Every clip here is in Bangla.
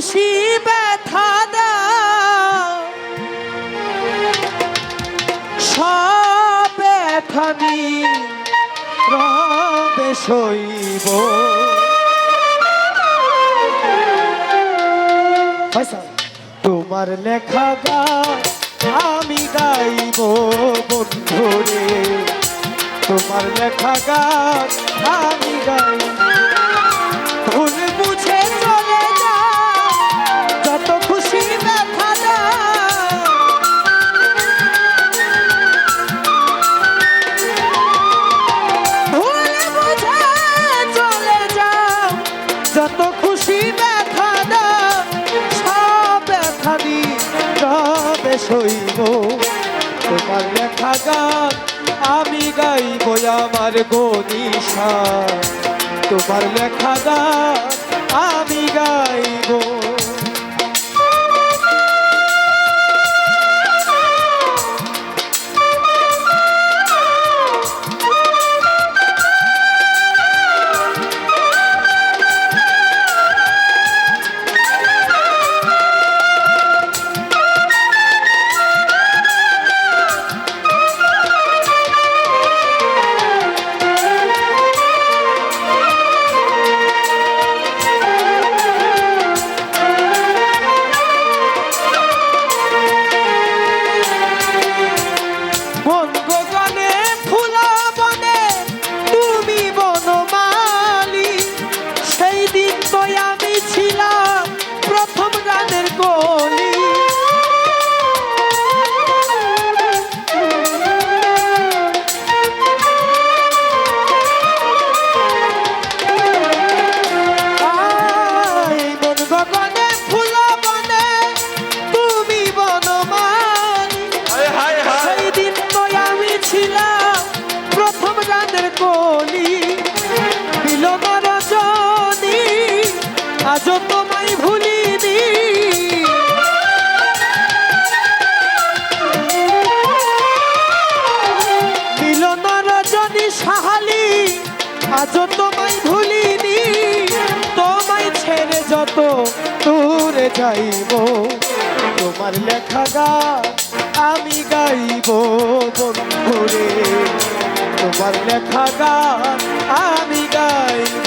খুশি ব্যথা দাও। সব ব্যথা তোমার লেখা গান আমি গাইব বন্ধুরে তোমার লেখা গান আমি গাইব। তোমার লেখা গান আমি গাইব আমার গনিশা তোমার লেখা গান আমি গাইব যাইব তোমার লেখা গান আমি গাইব তোমার লেখা গান আমি গাইব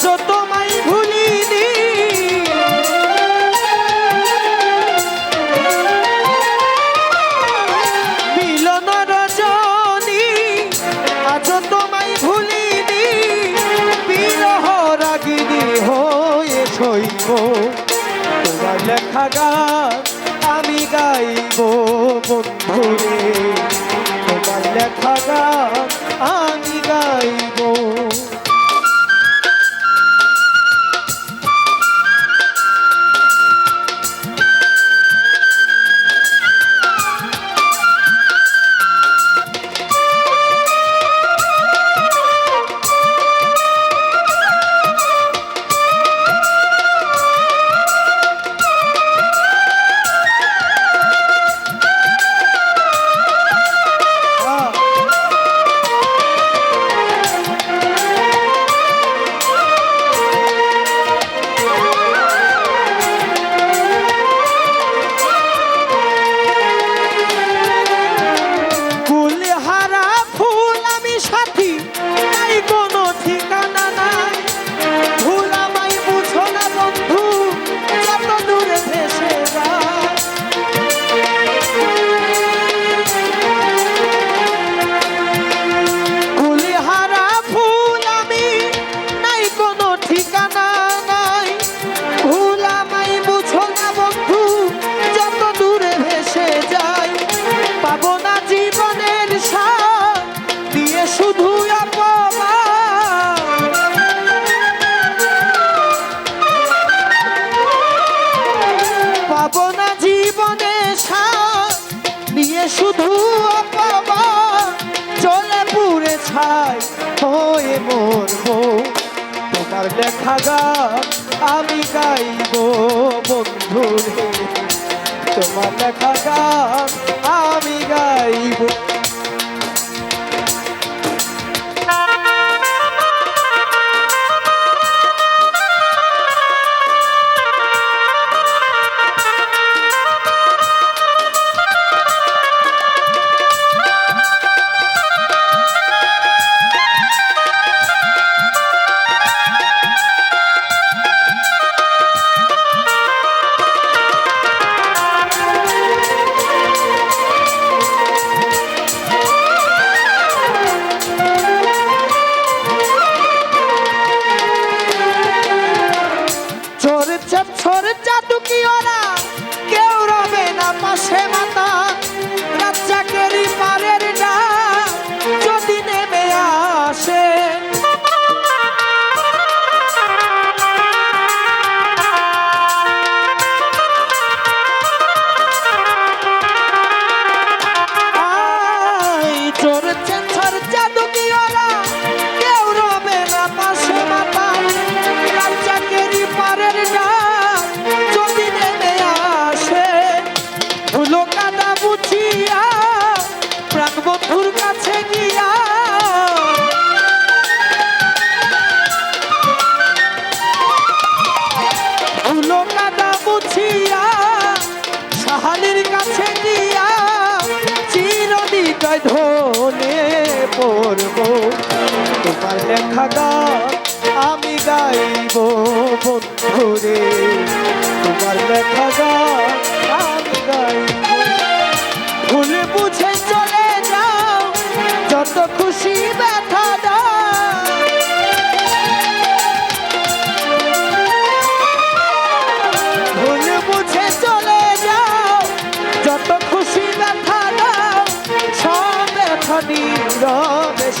আজও তোমায় ভুলিনি মিলন রজনী আজও তোমায় ভুলিনি বিরহ রাগিনী হয়ে ছইব তোমার লেখা গান আমি গাইব বন্ধুরে। তোমার লেখা গান শুধু বাবা চলে পুরে ছাই হয়ে মরবো। তোমার দেখা গান আমি গাইব বন্ধুরে। তোমার দেখা গান আমি গাইব। সাহালির কাছে দিয়া চিরদিকায় ধনে পড়ব। তোমার লেখা গান আমি গাইব।